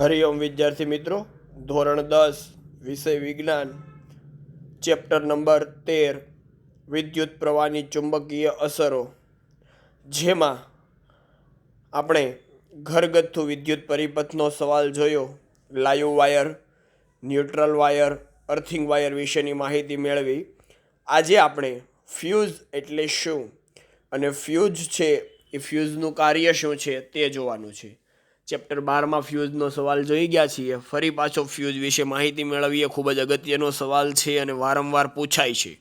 હરિઓમ વિદ્યાર્થી મિત્રો, ધોરણ દસ, વિષય વિજ્ઞાન, ચેપ્ટર નંબર તેર, વિદ્યુત પ્રવાહની ચુંબકીય અસરો. જેમાં આપણે ઘરગથ્થુ વિદ્યુત પરિપથનો સવાલ જોયો. Live wire, neutral wire, earthing wire વિશેની માહિતી મેળવી. આજે આપણે ફ્યુઝ એટલે શું? અને ફ્યુઝ છે એ ફ્યુઝનું કાર્ય શું છે તે જોવાનું છે. ચેપ્ટર બારમાં ફ્યુઝનો સવાલ જોઈ ગયા છીએ. ફરી પાછો ફ્યુઝ વિશે માહિતી મેળવીએ. ખૂબ જ અગત્યનો સવાલ છે અને વારંવાર પૂછાય છે.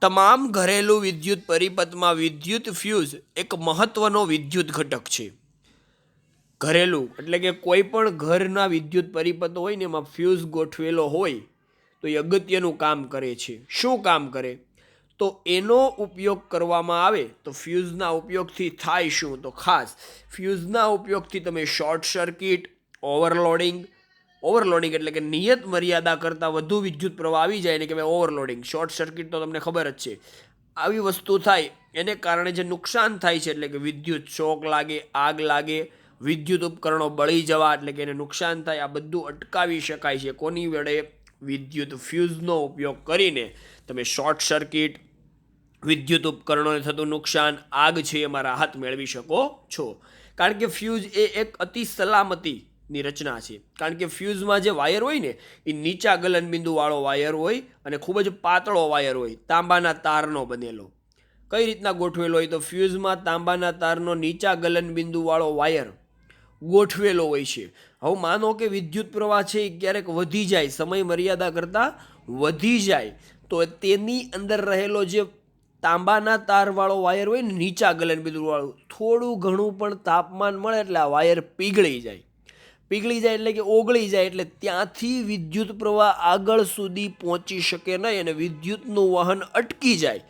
તમામ ઘરેલું વિદ્યુત પરિપથમાં વિદ્યુત ફ્યુઝ એક મહત્વનો વિદ્યુત ઘટક છે. ઘરેલું એટલે કે કોઈ પણ ઘરના વિદ્યુત પરિપથ હોય ને એમાં ફ્યુઝ ગોઠવેલો હોય તો એ અગત્યનું કામ કરે છે. શું કામ કરે? તો એનો ઉપયોગ કરવામાં આવે તો ફ્યુઝના ઉપયોગથી થાય શું? તો ખાસ, ફ્યુઝના ઉપયોગથી તમે શોર્ટ સર્કિટ, ઓવરલોડિંગ ઓવરલોડિંગ એટલે કે નિયત મર્યાદા કરતાં વધુ વિદ્યુત પ્રવાહ આવી જાય ને કે ભાઈ ઓવરલોડિંગ. શોર્ટ સર્કિટ તો તમને ખબર જ છે. આવી વસ્તુ થાય, એને કારણે જે નુકસાન થાય છે એટલે કે વિદ્યુત શોક લાગે, આગ લાગે, વિદ્યુત ઉપકરણો બળી જવા એટલે કે એને નુકસાન થાય, આ બધું અટકાવી શકાય છે. કોની વડે? વિદ્યુત ફ્યુઝનો ઉપયોગ કરીને. તમે શોર્ટ સર્કિટ વિદ્યુત ઉપકરણોને થતું નુકસાન, આગ છે એમાં રાહત મેળવી શકો છો. કારણ કે ફ્યુઝ એ એક અતિ સલામતીની રચના છે. કારણ કે ફ્યુઝમાં જે વાયર હોય ને, એ નીચા ગલનબિંદુવાળો વાયર હોય અને ખૂબ જ પાતળો વાયર હોય, તાંબાના તારનો બનેલો. કઈ રીતના ગોઠવેલો હોય તો ફ્યુઝમાં તાંબાના તારનો નીચા ગલનબિંદુવાળો વાયર ગોઠવેલો હોય છે. હવે માનો કે વિદ્યુત પ્રવાહ છે એ ક્યારેક વધી જાય સમય મર્યાદા કરતાં વધી જાય, તો તેની અંદર રહેલો જે તાંબાના તારવાળો વાયર હોય ને નીચા ગલનબિંદુવાળું થોડું ઘણું પણ તાપમાન મળે એટલે આ વાયર પીગળી જાય. પીગળી જાય એટલે કે ઓગળી જાય એટલે ત્યાંથી વિદ્યુત પ્રવાહ આગળ સુધી પહોંચી શકે નહીં અને વિદ્યુતનું વહન અટકી જાય.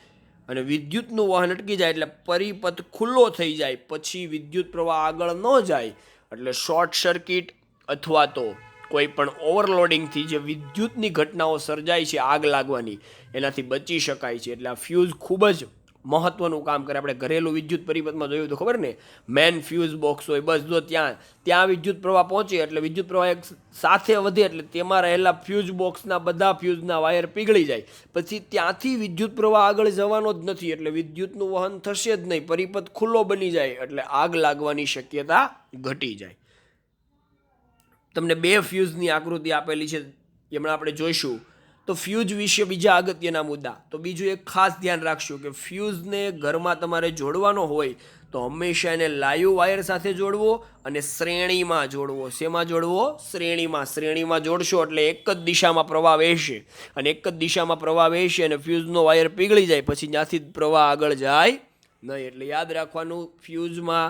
અને વિદ્યુતનું વહન અટકી જાય એટલે પરિપથ ખુલ્લો થઈ જાય, પછી વિદ્યુત પ્રવાહ આગળ ન જાય. એટલે શોર્ટ સર્કિટ અથવા તો કોઈ પણ ઓવરલોડિંગથી જે વિદ્યુતની ઘટનાઓ સર્જાય છે, આગ લાગવાની, એનાથી બચી શકાય છે. એટલે આ ફ્યુઝ ખૂબ જ મહત્વનું કામ કરે. આપણે ઘરેલું વિદ્યુત પરિપથમાં જોયું તો ખબર ને? મેન ફ્યુઝ બોક્સ હોય, બસ જો ત્યાં ત્યાં વિદ્યુત પ્રવાહ પહોંચે એટલે વિદ્યુત પ્રવાહ એક સાથે વધે એટલે તેમાં રહેલા ફ્યુઝ બોક્સના બધા ફ્યુઝના વાયર પીગળી જાય. પછી ત્યાંથી વિદ્યુત પ્રવાહ આગળ જવાનો જ નથી એટલે વિદ્યુતનું વહન થશે જ નહીં. પરિપથ ખુલ્લો બની જાય એટલે આગ લાગવાની શક્યતા ઘટી જાય. તમને બે ફ્યુઝની આકૃતિ આપેલી છે એમણે આપણે જોઈશું. તો ફ્યુઝ વિશે બીજા અગત્યના મુદ્દા. તો બીજું એક ખાસ ધ્યાન રાખશું કે ફ્યુઝને ઘરમાં તમારે જોડવાનો હોય, તો હંમેશા એને લાઈવ વાયર સાથે જોડવો અને શ્રેણીમાં જોડવો. શેમાં જોડવો? શ્રેણીમાં. શ્રેણીમાં જોડશો એટલે એક જ દિશામાં પ્રવાહ વહેશે. અને એક જ દિશામાં પ્રવાહ વહેશે અને ફ્યુઝનો વાયર પીગળી જાય, પછી ત્યાંથી પ્રવાહ આગળ જાય નહીં. એટલે યાદ રાખવાનું ફ્યુઝમાં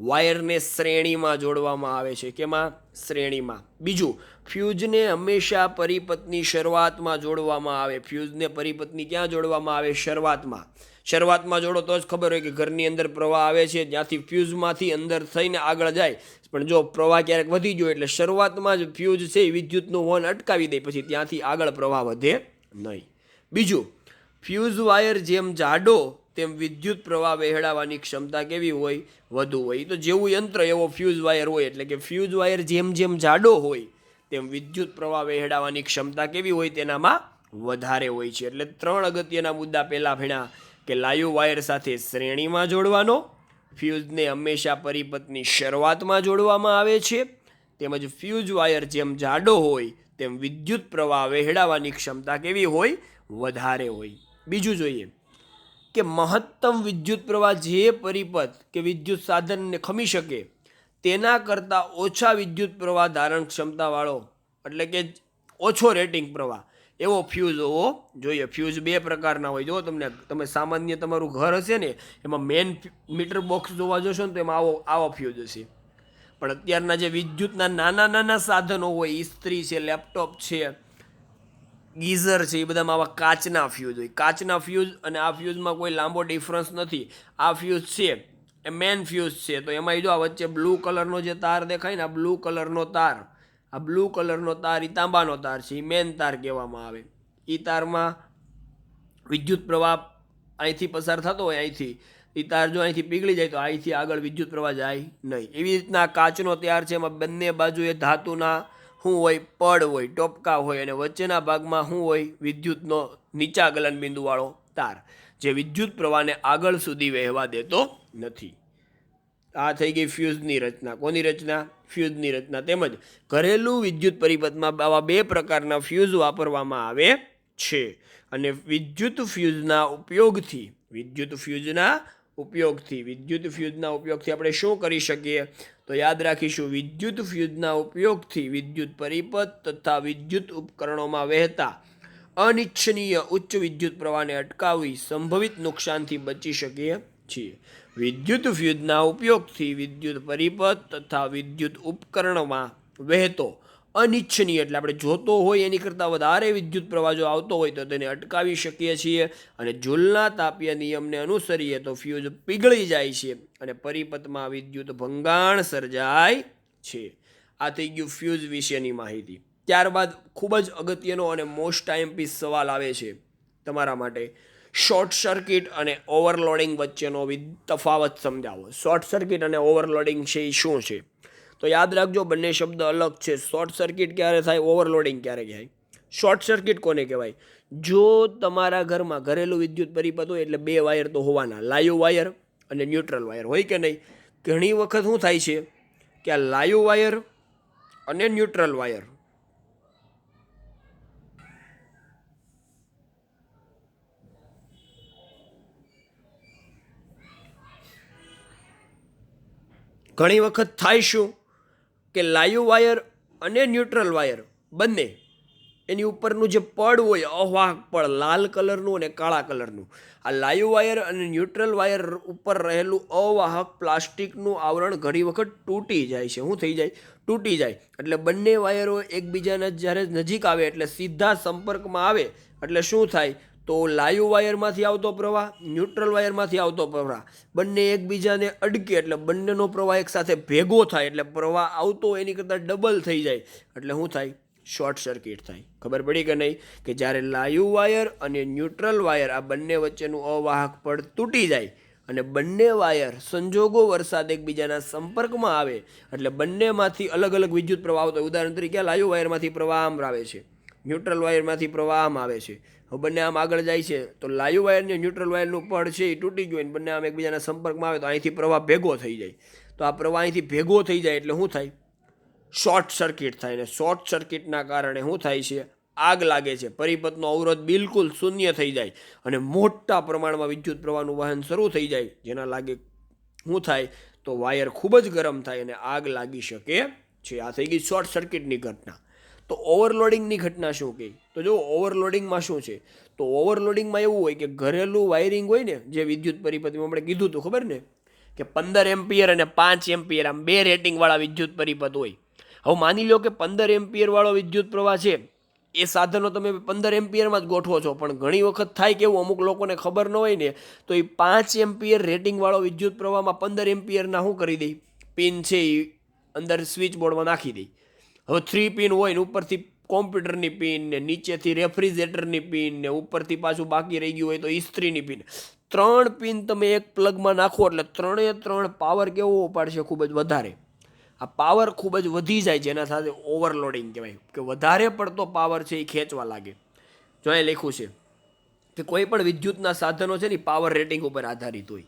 વાયરને શ્રેણીમાં જોડવામાં આવે છે. કેમાં? શ્રેણીમાં. બીજું, ફ્યુઝને હંમેશા પરિપથની શરૂઆતમાં જોડવામાં આવે. ફ્યુઝને પરિપથની ક્યાં જોડવામાં આવે? શરૂઆતમાં. શરૂઆતમાં જોડો તો જ ખબર હોય કે ઘરની અંદર પ્રવાહ આવે છે, ત્યાંથી ફ્યુઝમાંથી અંદર થઈને આગળ જાય. પણ જો પ્રવાહ ક્યારેક વધી ગયો એટલે શરૂઆતમાં જ ફ્યુઝ છે, એ વિદ્યુતનું વહન અટકાવી દે, પછી ત્યાંથી આગળ પ્રવાહ વધે નહીં. બીજું, ફ્યુઝ વાયર જેમ જાડો તેમ વિદ્યુત પ્રવાહ વહેડાવવાની ક્ષમતા કેવી હોય? વધુ હોય. તો જેવું યંત્ર, એવો ફ્યુઝ વાયર હોય. એટલે કે ફ્યુઝ વાયર જેમ જેમ જાડો હોય, તેમ વિદ્યુત પ્રવાહ વહેડાવવાની ક્ષમતા કેવી હોય તેનામાં વધારે હોય છે. એટલે ત્રણ અગત્યના મુદ્દા પહેલાં ભણ્યા કે લાઈવ વાયર સાથે શ્રેણીમાં જોડવાનો ફ્યુઝને હંમેશા પરિપથની શરૂઆતમાં જોડવામાં આવે છે. તેમજ ફ્યુઝ વાયર જેમ જાડો હોય, તેમ વિદ્યુત પ્રવાહ વહેડાવવાની ક્ષમતા કેવી હોય? વધારે હોય. બીજું જોઈએ. કે મહત્તમ વિદ્યુત પ્રવાહ જે પરિપથ કે વિદ્યુત સાધનને ખમી શકે, તેના કરતાં ઓછા વિદ્યુત પ્રવાહ ધારણ ક્ષમતાવાળો, એટલે કે ઓછો રેટિંગ પ્રવાહ, એવો ફ્યુઝ હોવો જોઈએ. ફ્યુઝ બે પ્રકારના હોય. જો તમને, તમે સામાન્ય તમારું ઘર હશે ને, એમાં મેન મીટર બોક્સ જોવા જશો ને, તો એમાં આવો આવો ફ્યુઝ હશે. પણ અત્યારના જે વિદ્યુતના નાના નાના સાધનો હોય ઇસ્ત્રી છે લેપટોપ છે ગીઝર છે, એ બધામાં આવા કાચના ફ્યુઝ હોય. કાચના ફ્યુઝ અને આ ફ્યુઝમાં કોઈ લાંબો ડિફરન્સ નથી. આ ફ્યુઝ છે, એ મેન ફ્યુઝ છે. તો એમાં જો આ વચ્ચે બ્લુ કલરનો જે તાર દેખાય ને, આ બ્લુ કલરનો તાર. આ બ્લુ કલરનો તાર એ તાંબાનો તાર છે એ મેન તાર કહેવામાં આવે. એ તારમાં વિદ્યુત પ્રવાહ અહીંથી પસાર થતો હોય, અહીંથી. એ તાર જો અહીંથી પીગળી જાય તો અહીંથી આગળ વિદ્યુત પ્રવાહ જાય નહીં. એવી રીતના કાચનો તાર છે, એમાં બંને બાજુએ ધાતુના શું હોય, પડ હોય, ટોપકા હોય અને વચ્ચેના ભાગમાં શું હોય, વિદ્યુતનો નીચા ગલનબિંદુવાળો તાર, જે વિદ્યુત પ્રવાહને આગળ સુધી વહેવા દેતો નથી. આ થઈ ગઈ ફ્યુઝની રચના. કોની રચના? ફ્યુઝની રચના તેમજ ઘરેલું વિદ્યુત પરિપથમાં આવા બે પ્રકારના ફ્યુઝ વાપરવામાં આવે છે. અને વિદ્યુત ફ્યુઝના ઉપયોગથી, વિદ્યુત ફ્યુઝના ઉપયોગથી, વિદ્યુત ફ્યુઝના ઉપયોગથી આપણે શું કરી શકીએ? તો યાદ રાખીશું, વિદ્યુત ફ્યુઝના ઉપયોગથી વિદ્યુત પરિપથ તથા વિદ્યુત ઉપકરણોમાં વહેતા અનિચ્છનીય ઉચ્ચ વિદ્યુત પ્રવાહને અટકાવી સંભવિત નુકસાનથી બચી શકીએ છીએ. વિદ્યુત ફ્યુઝના ઉપયોગથી વિદ્યુત પરિપથ તથા વિદ્યુત ઉપકરણમાં વહેતો અનિચ્છનીય. એટલે આપણે જોતો હોય એની કરતાં વધારે વિદ્યુત પ્રવાહ જો આવતો હોય તો તેને અટકાવી શકીએ છીએ અને જુલના તાપીય નિયમને અનુસરીએ તો ફ્યુઝ પીગળી જાય છે અને પરિપથમાં વિદ્યુત ભંગાણ સર્જાય છે. આ થઈ ગયું ફ્યુઝ વિશેની માહિતી. ત્યારબાદ ખૂબ જ અગત્યનો અને મોસ્ટ આઈએમપી સવાલ આવે છે તમારા માટે. શોર્ટ સર્કિટ અને ઓવરલોડિંગ વચ્ચેનો તફાવત સમજાવો. શોર્ટ સર્કિટ અને ઓવરલોડિંગ છે એ શું છે? તો યાદ રાખજો, બંને શબ્દ અલગ છે. શોર્ટ સર્કિટ ક્યારે થાય? ઓવરલોડિંગ ક્યારે થાય શોર્ટ સર્કિટ કોને કહેવાય? જો તમારા ઘરમાં ઘરેલું વિદ્યુત પરિપથ હોય એટલે બે વાયર તો હોવાના. લાયુ વાયર અને ન્યુટ્રલ વાયર. હોય કે નહીં? ઘણી વખત શું થાય છે કે આ લાયુ વાયર અને ન્યુટ્રલ વાયર ઘણી વખત થાય શું? કે લાઈવ વાયર અને ન્યુટ્રલ વાયર બંને એની ઉપરનું જે પડ હોય, અવાહક પડ, લાલ કલરનું અને કાળા કલરનું, આ લાઈવ વાયર અને ન્યુટ્રલ વાયર ઉપર રહેલું અવાહક પ્લાસ્ટિકનું આવરણ ઘણી વખત તૂટી જાય છે. શું થઈ જાય? તૂટી જાય. એટલે બંને વાયરો એકબીજાના જ્યારે નજીક આવે એટલે સીધા સંપર્કમાં આવે, એટલે શું થાય? તો લાઈવ વાયરમાંથી આવતો પ્રવાહ, ન્યુટ્રલ વાયરમાંથી આવતો પ્રવાહ. બંને એકબીજાને અડકે એટલે બંનેનો પ્રવાહ એકસાથે ભેગો થાય એટલે પ્રવાહ આવતો એની કરતાં ડબલ થઈ જાય. એટલે શું થાય? શોર્ટ સર્કિટ થાય. ખબર પડી કે નહીં? કે જ્યારે લાઈવ વાયર અને ન્યુટ્રલ વાયર આ બંને વચ્ચેનું અવાહક પડ તૂટી જાય અને બંને વાયર સંજોગો વરસાદ એકબીજાના સંપર્કમાં આવે એટલે બંનેમાંથી અલગ અલગ વિદ્યુત પ્રવાહ આવતો ઉદાહરણ તરીકે લાઈવ વાયરમાંથી પ્રવાહ આમ આવે છે. ન્યુટ્રલ વાયરમાંથી પ્રવાહ આમ આવે છે. હવે બંને આમ આગળ જાય છે, તો લાઈવ વાયરને ન્યુટ્રલ વાયરનું પડ છે એ તૂટી ગયું બંને આમ એકબીજાના સંપર્કમાં આવે તો અહીંથી પ્રવાહ ભેગો થઈ જાય. તો આ પ્રવાહ અહીંથી ભેગો થઈ જાય એટલે શું થાય? શોર્ટ સર્કિટ થાય ને શોર્ટ સર્કિટના કારણે શું થાય છે? આગ લાગે છે. પરિપથનો અવરોધ બિલકુલ શૂન્ય થઈ જાય અને મોટા પ્રમાણમાં વિદ્યુત પ્રવાહનું વહન શરૂ થઈ જાય. જેના લાગે શું થાય? તો વાયર ખૂબ જ ગરમ થાય અને આગ લાગી શકે છે. આ થઈ ગઈ શોર્ટ સર્કિટની ઘટના. તો ઓવરલોડિંગની ઘટના શું કહી તો જો ઓવરલોડિંગમાં શું છે? તો ઓવરલોડિંગમાં એવું હોય કે ઘરેલું વાયરિંગ હોય ને, જે વિદ્યુત પરિપથમાં આપણે કીધું હતું ખબર ને? કે પંદર એમ્પિયર અને પાંચ એમ્પિયર, આમ બે રેટિંગવાળા વિદ્યુત પરિપથ હોય. હવે માની લો કે પંદર એમ્પિયરવાળો વિદ્યુત પ્રવાહ છે, એ સાધનો તમે પંદર એમ્પિયરમાં જ ગોઠવો છો. પણ ઘણી વખત થાય કેવું, અમુક લોકોને ખબર ન હોય ને, તો એ પાંચ એમ્પિયર રેટિંગવાળો વિદ્યુત પ્રવાહમાં પંદર એમ્પિયરના શું કરી દઈ પિન છે એ અંદર સ્વિચ બોર્ડમાં નાખી દે. હવે થ્રી પિન હોય ને ઉપરથી કોમ્પ્યુટરની પિન ને નીચેથી રેફ્રિજરેટરની પિન ને ઉપરથી પાછું બાકી રહી ગયું હોય તો ઇસ્ત્રીની પિન ત્રણ પિન તમે એક પ્લગમાં નાખો એટલે ત્રણે ત્રણ પાવર કેવો ઉપાડશે ખૂબ જ વધારે. આ પાવર ખૂબ જ વધી જાય જેના સાથે ઓવરલોડિંગ કહેવાય. કે વધારે પડતો પાવર છે એ ખેંચવા લાગે. જો એ લખ્યું છે કે કોઈ પણ વિદ્યુતના સાધનો છે ને પાવર રેટિંગ ઉપર આધારિત હોય.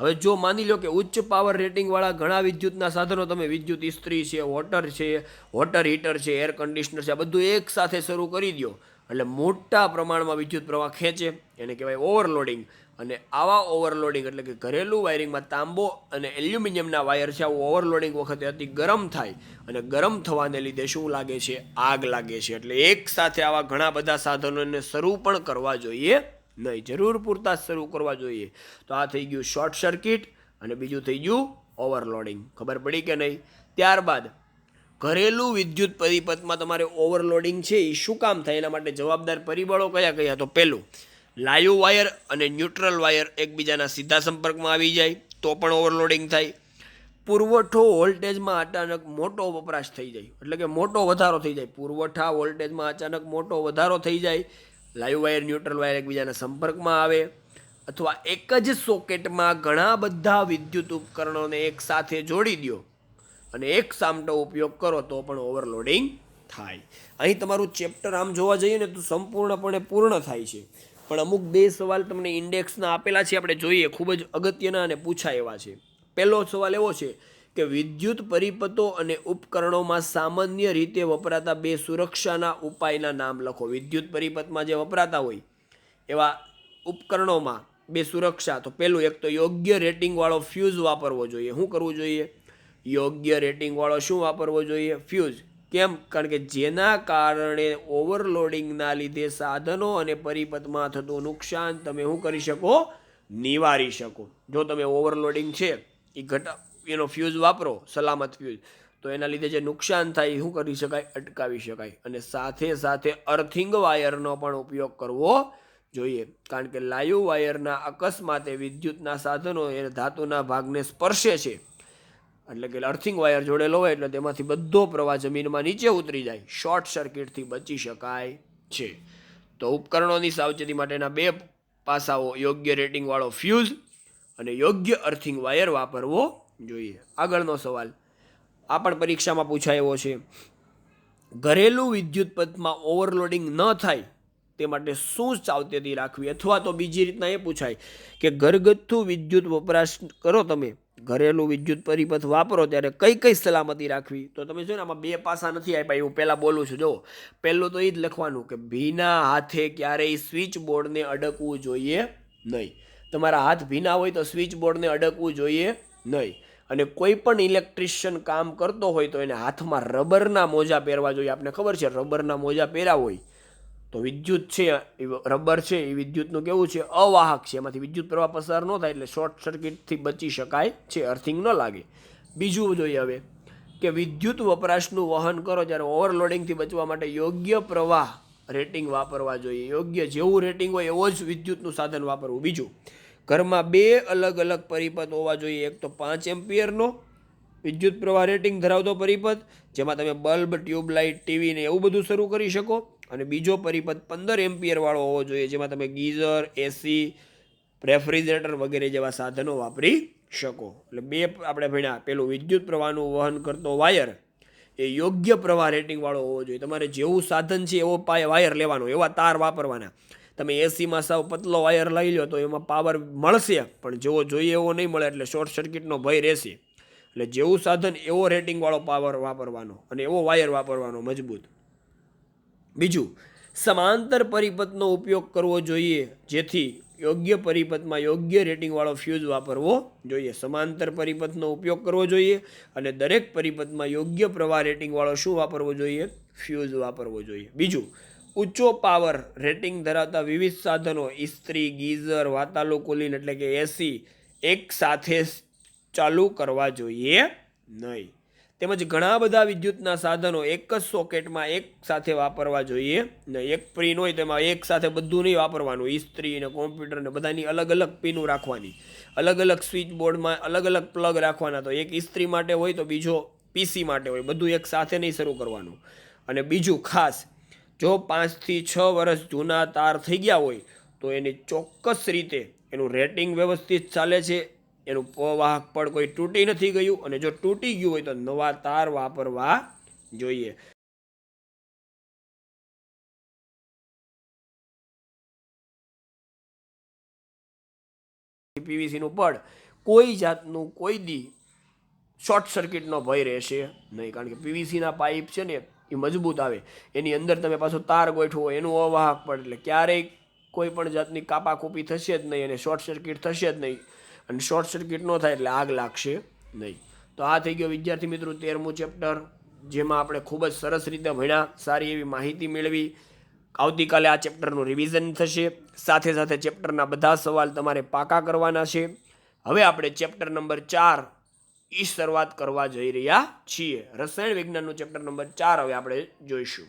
હવે જો માની લો કે ઉચ્ચ પાવર રેટિંગવાળા ઘણા વિદ્યુતના સાધનો, તમે વિદ્યુત ઇસ્ત્રી છે વોટર છે વોટર હીટર છે એર કન્ડિશનર છે, આ બધું એક સાથે શરૂ કરી દો એટલે મોટા પ્રમાણમાં વિદ્યુત પ્રવાહ ખેંચે, એને કહેવાય ઓવરલોડિંગ અને આવા ઓવરલોડિંગ એટલે કે ઘરેલું વાયરિંગમાં તાંબો અને એલ્યુમિનિયમના વાયર છે, આવું ઓવરલોડિંગ વખતે અતિ ગરમ થાય. અને ગરમ થવાને લીધે શું લાગે છે? આગ લાગે છે. એટલે એક સાથે આવા ઘણા બધા સાધનોને શરૂ પણ કરવા જોઈએ. નહીં, જરૂર પૂરતા શરૂ કરવા જોઈએ. તો આ થઈ ગયું શોર્ટ સર્કિટ અને બીજું થઈ ગયું ઓવરલોડિંગ ખબર પડી કે નહીં? ત્યારબાદ, ઘરેલું વિદ્યુત પરિપથમાં તમારે ઓવરલોડિંગ છે એ શું કામ થાય? એના માટે જવાબદાર પરિબળો કયા કયા? તો પહેલું લાયુ વાયર અને ન્યુટ્રલ વાયર એકબીજાના સીધા સંપર્કમાં આવી જાય, તો પણ ઓવરલોડિંગ થાય. પુરવઠો વોલ્ટેજમાં અચાનક મોટો વપરાશ થઈ જાય. એટલે કે મોટો વધારો થઈ જાય. પુરવઠા વોલ્ટેજમાં અચાનક મોટો વધારો થઈ જાય. લાઈવ વાયર, ન્યુટ્રલ વાયર એકબીજાના સંપર્કમાં આવે અથવા એક જ સોકેટમાં ઘણા બધા વિદ્યુત ઉપકરણોને એક સાથે જોડી દો અને એક સામટો ઉપયોગ કરો તો પણ ઓવરલોડિંગ થાય. અહીં તમારું ચેપ્ટર આમ જોવા જઈએ ને તો સંપૂર્ણપણે પૂર્ણ થાય છે. પણ અમુક બે સવાલ તમને ઇન્ડેક્સના આપેલા છે, આપણે જોઈએ. ખૂબ જ અગત્યના અને પૂછાય એવા છે. પહેલો સવાલ એવો છે કે વિદ્યુત પરિપથો અને ઉપકરણોમાં સામાન્ય રીતે વપરાતા બે સુરક્ષાના ઉપાયના નામ લખો. વિદ્યુત પરિપથમાં જે વપરાતા હોય, એવા ઉપકરણોમાં બે સુરક્ષા. તો પહેલું એક તો યોગ્ય રેટિંગવાળો ફ્યુઝ વાપરવો જોઈએ. શું કરવું જોઈએ? યોગ્ય રેટિંગવાળો શું વાપરવો જોઈએ? ફ્યુઝ. કેમ? કારણ કે જેના કારણે ઓવરલોડિંગના લીધે સાધનો અને પરિપથમાં થતું નુકસાન તમે શું કરી શકો? નિવારી શકો. જો તમે ઓવરલોડિંગ છે એ ઘટા એનો ફ્યુઝ વાપરો, સલામત ફ્યુઝ તો એના લીધે જે નુકસાન થાય એ શું કરી શકાય? અટકાવી શકાય. અને સાથે સાથે અર્થિંગ વાયરનો પણ ઉપયોગ કરવો જોઈએ. કારણ કે લાઈવ વાયરના અકસ્માતે વિદ્યુતના સાધનો એ ધાતુના ભાગને સ્પર્શે છે. એટલે કે અર્થિંગ વાયર જોડેલો હોય એટલે તેમાંથી બધો પ્રવાહ જમીનમાં નીચે ઉતરી જાય. શોર્ટ સર્કિટથી બચી શકાય છે. તો ઉપકરણોની સાવચેતી માટેના બે પાસાઓ. યોગ્ય રેટિંગવાળો ફ્યુઝ અને યોગ્ય અર્થિંગ વાયર વાપરવો જોઈએ. આગળનો સવાલ. આ પણ પરીક્ષામાં પૂછાય એવો છે. ઘરેલું વિદ્યુત પથમાં ઓવરલોડિંગ ન થાય તે માટે શું સાવચેતી રાખવી? અથવા તો બીજી રીતના એ પૂછાય કે ઘરગથ્થુ વિદ્યુત વપરાશ કરો તમે, ઘરેલું વિદ્યુત પરિપથ વાપરો ત્યારે કઈ કઈ સલામતી રાખવી? તો તમે જો ને આમાં બે પાસા નથી આપ્યા હું પહેલાં બોલું છું. જો, પહેલું તો એ જ લખવાનું કે ભીના હાથે ક્યારેય સ્વિચ બોર્ડને અડકવું જોઈએ નહીં. તમારા હાથ ભીના હોય તો સ્વિચ બોર્ડને અડકવું જોઈએ નહીં. અને કોઈ પણ ઇલેક્ટ્રિશિયન કામ કરતો હોય તો એને હાથમાં રબરના મોજા પહેરવા જોઈએ. આપણે ખબર છે, રબરના મોજા પહેર્યા હોય તો વિદ્યુત છે, એ રબર છે, એ વિદ્યુતનું કેવું છે, અવાહક છે. એમાંથી વિદ્યુત પ્રવાહ પસાર ન થાય એટલે શોર્ટ સર્કિટથી બચી શકાય છે, અર્થિંગ ન લાગે. બીજું જોઈએ હવે કે વિદ્યુત વપરાશનું વહન કરો જ્યારે ઓવરલોડિંગથી બચવા માટે યોગ્ય પ્રવાહ રેટિંગ વાપરવા જોઈએ. યોગ્ય જેવું રેટિંગ હોય એવો જ વિદ્યુતનું સાધન વાપરવું. બીજું ઘરમાં બે અલગ અલગ પરિપથ હોવા જોઈએ. એક તો પાંચ એમ્પિયરનો વિદ્યુત પ્રવાહ રેટિંગ ધરાવતો પરિપથ, જેમાં તમે બલ્બ, ટ્યુબલાઇટ, ટીવી ને એવું બધું શરૂ કરી શકો. અને બીજો પરિપથ પંદર એમ્પિયરવાળો હોવો જોઈએ, જેમાં તમે ગીઝર એસી રેફ્રિજરેટર વગેરે જેવા સાધનો વાપરી શકો. એટલે બે આપણે ભણ્યા. પેલું વિદ્યુત પ્રવાહનું વહન કરતો વાયર, એ યોગ્ય પ્રવાહ રેટિંગવાળો હોવો જોઈએ. તમારે જેવું સાધન છે એવો પાય વાયર લેવાનો, એવા તાર વાપરવાના. તમે એસીમાં સાવ પતલો વાયર લઈ લો તો એમાં પાવર મળશે. પણ જેવો જોઈએ એવો નહીં મળે એટલે શોર્ટ સર્કિટનો ભય રહેશે. એટલે જેવું સાધન એવો રેટિંગવાળો પાવર વાપરવાનો અને એવો વાયર વાપરવાનો મજબૂત. બીજું, સમાંતર પરિપથનો ઉપયોગ કરવો જોઈએ. જેથી યોગ્ય પરિપથમાં યોગ્ય રેટિંગવાળો ફ્યુઝ વાપરવો જોઈએ. સમાંતર પરિપથનો ઉપયોગ કરવો જોઈએ અને દરેક પરિપથમાં યોગ્ય પ્રવાહ રેટિંગવાળો શું વાપરવો જોઈએ? ફ્યુઝ વાપરવો જોઈએ. બીજું ઊંચો પાવર રેટિંગ ધરાવતા વિવિધ સાધનો, ઇસ્ત્રી, ગીઝર વાતાનુકૂલિન એટલે કે એસી એક સાથે ચાલુ કરવા જોઈએ નહીં. તેમજ ઘણા બધા વિદ્યુતના સાધનો એક જ સોકેટમાં એક સાથે વાપરવા જોઈએ ને એક પિન હોય તેમાં એક સાથે બધું નહીં વાપરવાનું. ઇસ્ત્રી ને કોમ્પ્યુટર ને બધાની અલગ અલગ પિનો રાખવાની. અલગ અલગ સ્વિચ બોર્ડમાં અલગ અલગ પ્લગ રાખવાના. તો એક ઇસ્ત્રી માટે હોય તો બીજો પીસી માટે હોય. બધું એક સાથે નહીં શરૂ કરવાનું. અને બીજું ખાસ જો પાંચથી છ વર્ષ જૂના તાર થઈ ગયા હોય, તો એની ચોક્કસ રીતે એનું રેટિંગ વ્યવસ્થિત ચાલે છે. એનું પવાહક પણ કોઈ તૂટી નથી ગયું અને જો તૂટી ગયું હોય તો નવા તાર વાપરવા જોઈએ. પીવીસીનું પડ કોઈ જાતનું કોઈ દી શોર્ટ સર્કિટનો ભય રહેશે નહીં. કારણ કે પીવીસીના પાઇપ છે ને એ મજબૂત આવે. એની અંદર તમે પાછો તાર ગોઠવો, એનું અવાહક પડે એટલે ક્યારેય કોઈ પણ જાતની કાપાકૂપી થશે જ નહીં અને શોર્ટ સર્કિટ થશે જ નહીં. અને શોર્ટ સર્કિટ ન થાય એટલે આગ લાગશે નહીં. તો આ થઈ ગયો વિદ્યાર્થી મિત્રો તેરમું ચેપ્ટર, જેમાં આપણે ખૂબ જ સરસ રીતે ભણ્યા, સારી એવી માહિતી મેળવી. આવતીકાલે આ ચેપ્ટરનું રિવિઝન થશે. સાથે સાથે ચેપ્ટરના બધા સવાલ તમારે પાકા કરવાના છે. હવે આપણે ચેપ્ટર નંબર ચાર ઈ શરૂઆત કરવા જઈ રહ્યા છીએ. રસાયણ વિજ્ઞાનનું ચેપ્ટર નંબર ચાર હવે આપણે જોઈશું.